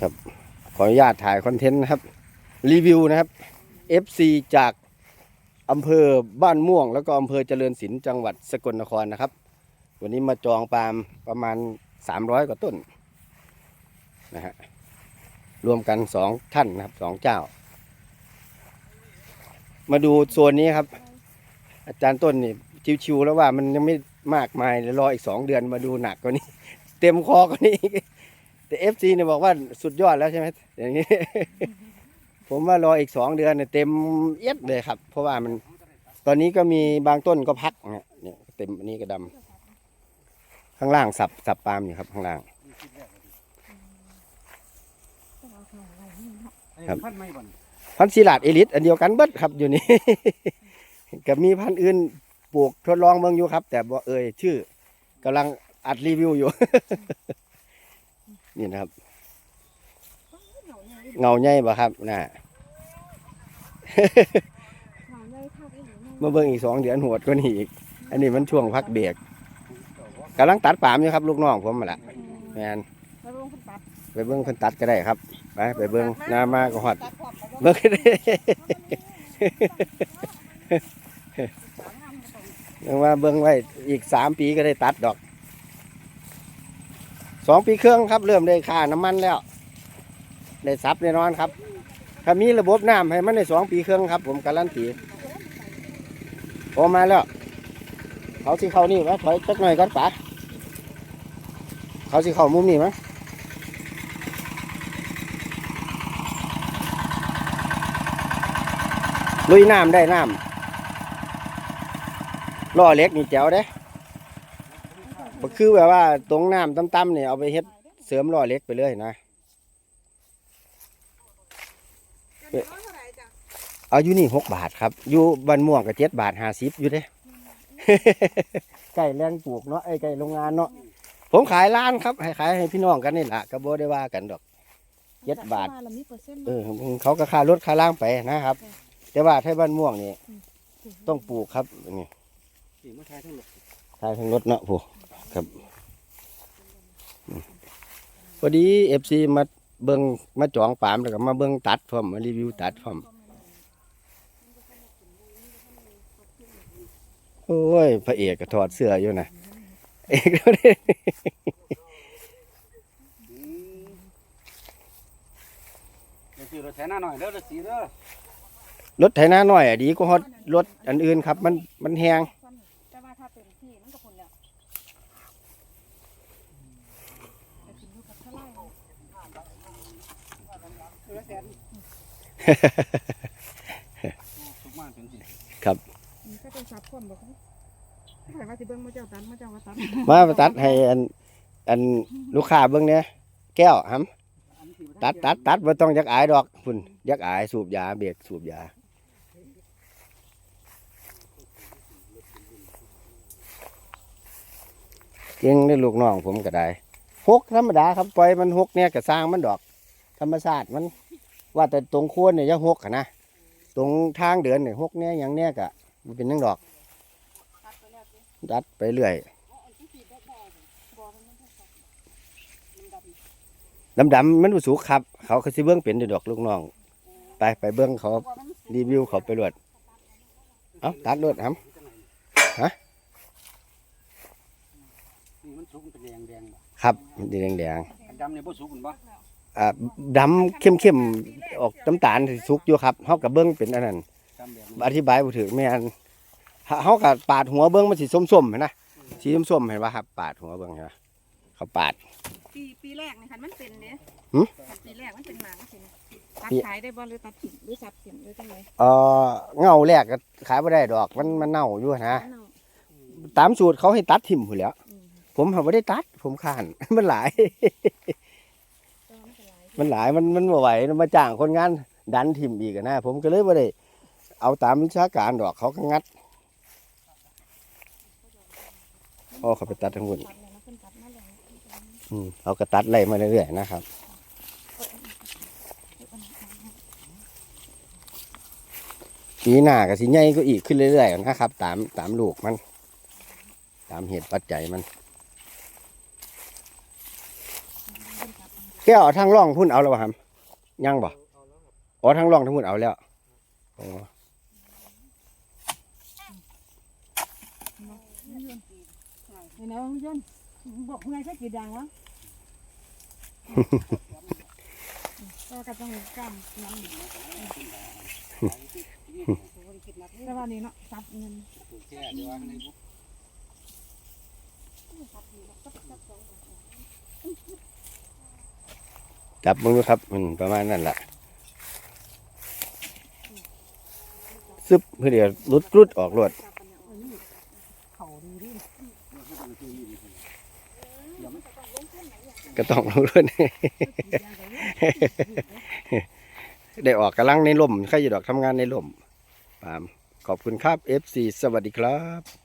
ครับ ขออนุญาตถ่ายคอนเทนต์นะครับ รีวิวนะครับ FC จากอำเภอบ้านม่วง แล้วก็อำเภอเจริญศิลป์จังหวัดสกลนครนะครับ วันนี้มาจองปาล์มประมาณ 300 กว่าต้นนะฮะรวมกันสองท่านนะครับสองเจ้า มาดูโซนนี้ครับ อาจารย์ต้นนี่ชิวๆแล้วว่ามันยังไม่มากมายเดี๋ยรออีกสองเดือนมาดูหนักกว่านี้ เต็มคอกว่านี้ แต่เอฟซีเนี่ยบอกว่าสุดยอดแล้วใช่ไหมอย่างนี้ ผมว่ารออีกสองเดือนเนี่ยเต็มเอียดเลยครับ เพราะว่ามันตอนนี้ก็มีบางต้นก็พักเนี่ยเนี่ยเต็มอันนี้ก็ดำข้างล่างสับสับปาล์มอยู่ครับ ข้างล่าง ครับ พันไม่บ่นพันธุ์ศิลาดเอลิสอันเดียวกันเบิดครับอยู่นี่ กับมีพันธุ์อื่นปลูกทดลองเมืองอยู่ครับ แต่บ่เอ่ยชื่อกำลังอัดรีวิวอยู่ นี่นะครับ เงาใหญ่บ่ครับน่ะ มาเบิ่งอีกสองเดือนโหดกว่านี้อีก อันนี้มันช่วงพักเบรกกำลังตัดปามอยู่ครับ ลูกน้องผมมาละแมนแล้วลงคนตัดไปเบิ่งคนตัดก็ได้ครับ ไปไปเบิ่งหน้ามาก็ฮอดเบิ่งก็ได้ยังว่าเบิ่งไว้อีกสามปีก็ได้ตัดดอก สองปีเครื่องครับเริ่มได้ค่าน้ำมันแล้ว ได้ซับแน่นอนครับถ้ามีระบบน้ำให้มันในสองปีเครื่องครับ ผมการันตีโอมาแล้วเขาสิเข้านี่วะถอยจักหน่อยก่อนป๋าเขาสิเข้ามุมนี้มั้งลุยน้ำได้น้ำล่อเล็กนี่แจ๋วเด้ ก็คือแบบว่าตรงน้ำต่ำๆเนี่ยเอาไปเฮ็ดเสริมล่อเหล็กไปเลยนะเอาอยู่นี่หกบาทครับ อยู่บ้านม่วงก็เจ็ดบาทห้าสิบอยู่เด้ไก่แรงปลูกเนาะไอ้ไก่โรงงานเนาะผมขายร้านครับให้ขายให้พี่น้องกันนี่แหละก็บ่ได้ว่ากันดอก เจ็ดบาท เรามีเปอร์เซ็นต์เออเขาก็ค่ารถค่าล่างไปนะครับ แต่ว่าถ้าบ้านม่วงนี่ต้องปลูกครับนี่สี่มาทายทั้งหมดทายทั้งรถเนาะผู้ ครับอืมพอดีเอฟซีมาเบิ่งมาจองปาล์มแล้วก็มาเบิ่งตัดพร้อมมารีวิวตัดพร้อมโอ้ยพระเอกก็ถอดเสื้ออยู่นะเอกก็ได้เดี๋ยวซื้อรถแถหน้าหน่อยเด้อรถสีเด้อรถไถนาหน่อยอะดีก็ฮอดรถอันอื่นครับ มันมันแหง แต่ว่าถ้าเป็นที่มันก็ผลแล้วแต่ถึงอยู่กับเท่าไหร่ ทุกมากเป็นสิมันก็เป็นสับคนบอกว่าถ้าว่าสิเบิ่งมาเจ้าตันมาเจ้าว่าตันมาตัดให้อันอันลูกค้าเบิ่งเนี่ยแก้วหำตัดตัดตัดบ่ต้องยักอายดอกพุ่นยักอายสูบยาเบรกสูบยาเก่งได้ลูกน้องผมก็ได้หกธรรมดาครับปล่อยมันหกเนี่ยก็สร้างมันดอก ธรรมชาติมัน ว่าแต่ตรงโคนเนี่ยอยังหกอะนะตรงทางเดินเนี่ยหกเนี่ยอย่างเนี้ยก็มันเป็นนังดอกตัดไปแล้วสิดัดไปเรื่อยอ๋ออันที่สีบ่บ่บ่มันมันมันดำดำดำๆมันบ่สุกครับ เขาก็สิเบิ้งเป็นอยู่ดอกลูกน้อง ไปไปเบิ้งเขาบ่มันสูงรีวิวเขาไปรวดเอาตัดรวดครับนี่มันสุกมันเป็นแดงแดงบ่ครับมันสีแดงอันดำเนี่ยบ่สุกมันบ่ๆอ่า ดำเข้มเข้มๆออกน้ำตาลสิสุกอยู่ครับเขากับเบิ้งเป็นอันนั้นดำแบบอธิบายบ่ถึงแม่นเขากับปาดหัวเบิ้งมันสีส้มๆเห็นนะสีส้มๆเห็นป่ะครับ ปาดหัวเบิ้งเห็นปะเขาปาด ปีปีแรกนี่คันมันเป็นเด้หึคันปีแรกมันเป็นหมางสิตัดปีขายได้บ่หรือตัดถิ่นหรือสับถิ่นหรือจังไดเออเงาแรกก็ขายไม่ได้ดอกมันมันเน่าอยู่นะเนาะตามสูตรเขาให้ตัดทิ่มอยู่แหล้วอืมผมทำไม่ได้ตัด ผมขานมันหลายก็ มันหลายมันมันบ่ไหวมาจ้างคนงานดันทิมอีกนะผมก็เลยไ่ได้เอาตามวิชาการดอกเขาก็งัดโอ้เขาไปตัดทั้งหมดอืมเขาก็ตัดไล่มาเรื่อยๆนะครับปีหน้าก็สิใหญ่ก็อีกขึ้นเรื่อยๆนะครับ ตามตามลูกมัน ตามเหตุปัจจัยมัน กเอาทางร่องพุ่นเอาแล้วบ่ครับยังบ่อ๋อทางร่องทางพุ่นเอาแล้วอ๋อเห็นไหมว่ามันยนบอกไงแค่กี่ดังวะก็กระต้องกล้ามน้ำแต่ว่านี่เนาะซับเงินแค่เดี๋ยวนบุ จับมึงดูครับมันประมาณนั้นแหละซึบเพื่อเดี๋ยวรุดรุดออกรวดเขาดีดิก็ต้องลงรวด ได้ออกกำลังในลมใครจะดอกทำงานในลมปามขอบคุณครับ FC สวัสดีครับ